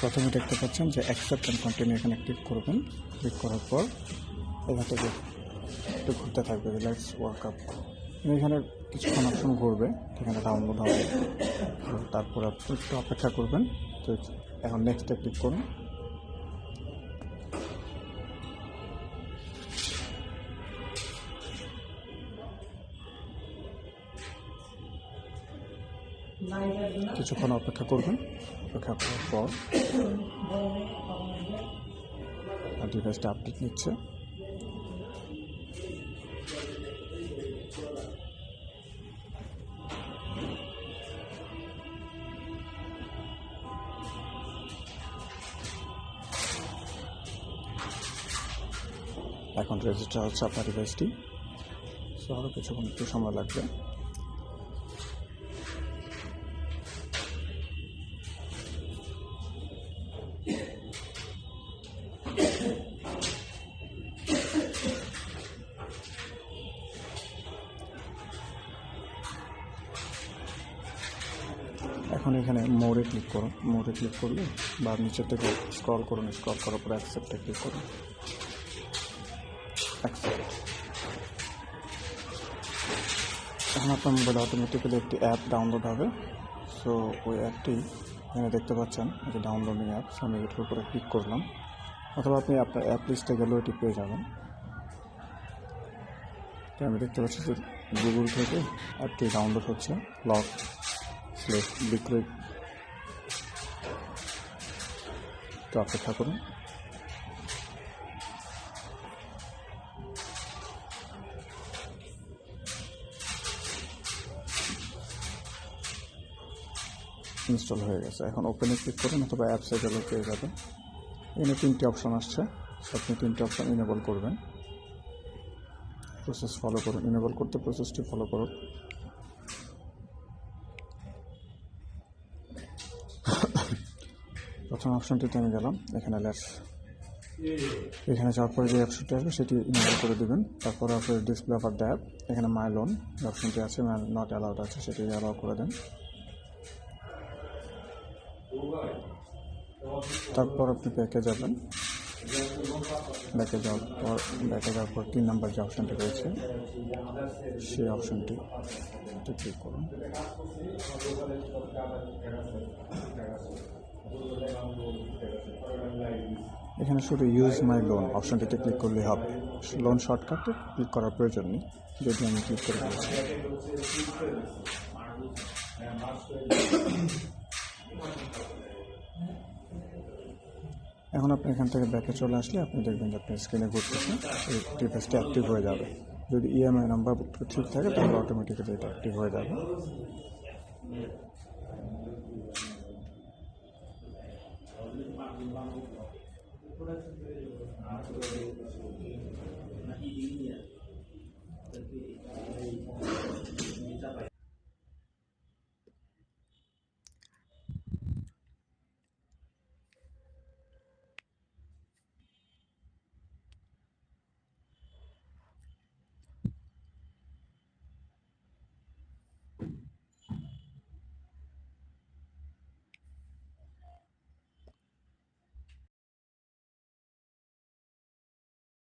প্রথমে দেখতে পাচ্ছেন যে অ্যাকসেপ্ট অ্যান্ড কন্টিনিউ এখানে ক্লিক করবেন। ক্লিক করার পর এখান থেকে একটু ঘুরতে থাকবে রিল্যাক্স ওয়ার্ক আপ এখানে কিছুক্ষণ অপশন ঘুরবে এখানে ডাউনলোড হবে তারপর একটু অপেক্ষা করবেন। তো এখন নেক্সটে ক্লিক করুন। কিছুক্ষণ অপেক্ষা করবেন। অপেক্ষা করার পর ডিভাইসটা আপডেট নিচ্ছে। এখন রেজিস্টার হচ্ছে আপনার ডিভাইসটি সো আরও কিছুক্ষণ একটু সময় লাগবে। এখন এখানে মোড়ে ক্লিক করুন। মোড়ে ক্লিক করলে বা নিচের থেকে স্ক্রল করুন। স্ক্রল করার পর অ্যাকসেপ্টে ক্লিক করুন। এখন আপনার মোবাইলে অটোমেটিক্যালি একটি অ্যাপ ডাউনলোড হবে। সো ওই অ্যাপটি এখানে দেখতে পাচ্ছেন যে ডাউনলোডিং অ্যাপস আমি এটার উপরে ক্লিক করলাম। অথবা আপনি আপনার অ্যাপ লিস্টে গেলেও এটি পেয়ে যাবেন। তো আমি দেখতে পাচ্ছি যে গুগল থেকে অ্যাপটি ডাউনলোড হচ্ছে লক স্লেট লিকুইড তো অপেক্ষা করুন ইনস্টল হয়ে গেছে। এখন ওপেনে ক্লিক করুন অথবা অ্যাপসে গেলেও পেয়ে যাবেন। এনে তিনটি অপশান আসছে। আপনি তিনটি অপশান ইনেবল করবেন। প্রসেস ফলো করুন। ইনেবল করতে প্রসেসটি ফলো করুন। প্রথম অপশনটিতে আমি গেলাম। এখানে লেটস এখানে যাওয়ার পরে যে অপশনটি আসবে, সেটি ইনেবল করে দেবেন। তারপরে আপনার ডিসপ্লে অফার দ্য এখানে মাই লোন যে অপশনটি আছে নট অ্যালাউড আছে, সেটি অ্যালাউ করে দেন। তারপর আপনি ব্যাকে যাবেন। ব্যাকে যাওয়ার পর ব্যাকে যাওয়ার পর তিন নম্বর যে অপশনটি রয়েছে, সেই অপশনটি ক্লিক করুন। এখানে শুধু ইউজ মাই লোন অপশনটিতে ক্লিক করলেই হবে। লোন শর্টকাটে ক্লিক করার প্রয়োজন নেই, যদি আমি ক্লিক করে দিয়েছি। এখন আপনি এখান থেকে ব্যাকে চলে আসলে আপনি দেখবেন যে আপনার স্ক্রিনে ঘুরতেছে এই ডিভাইসটি অ্যাক্টিভ হয়ে যাবে। যদি ইএমআই নাম্বার ঠিক থাকে, তাহলে অটোমেটিক্যালি এটা অ্যাক্টিভ হয়ে যাবে। Por eso